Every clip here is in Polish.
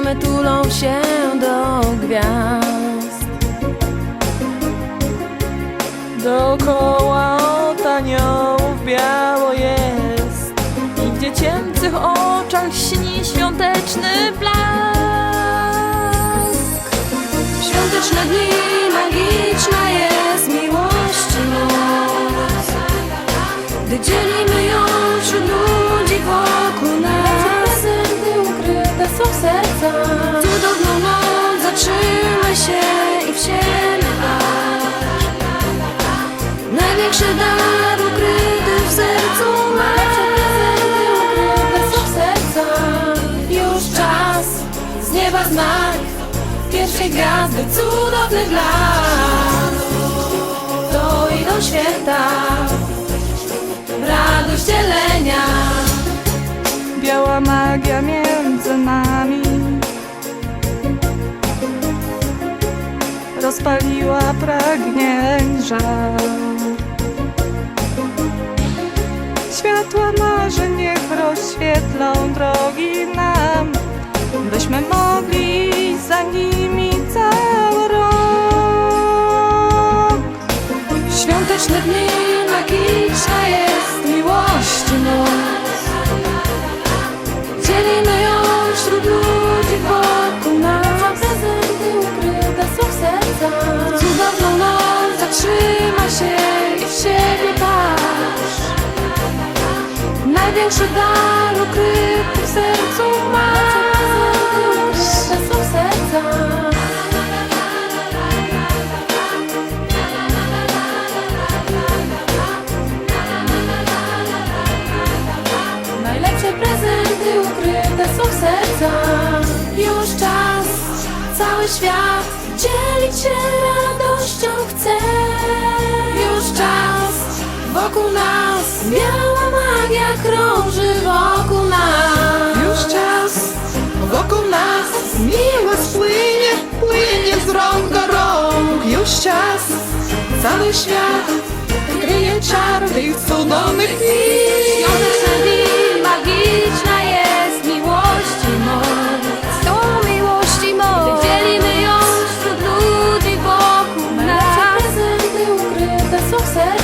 Domy tulą się do gwiazd. Dookoła od aniołów biało jest I w dziecięcych oczach śni świąteczny blask Świąteczne dni, magiczna sercach Cudowną noc zatrzymaj się i w siebie patrz. Największy dar ukryty w sercu masz Już czas z nieba znak Pierwszej gwiazdy cudowny blask. To idą święta Radość dzielenia. Biała magia między nami Rozpaliła pragnień żal Światła marzeń niech rozświetlą drogi nam Byśmy mogli za nimi cały rok. Świąteczne dni, magiczna jest miłości moc Dzielimy Cudowną noc zatrzyma się i w siebie patrz. Największy dar ukryty się radością chce Już czas, wokół nas. Biała magia krąży wokół nas. Już czas wokół nas. Miłość płynie, płynie z rąk do rąk. Już czas, cały świat kryje czar tych cudownych chwil. Świąteczne dni, magiczna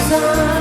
sun.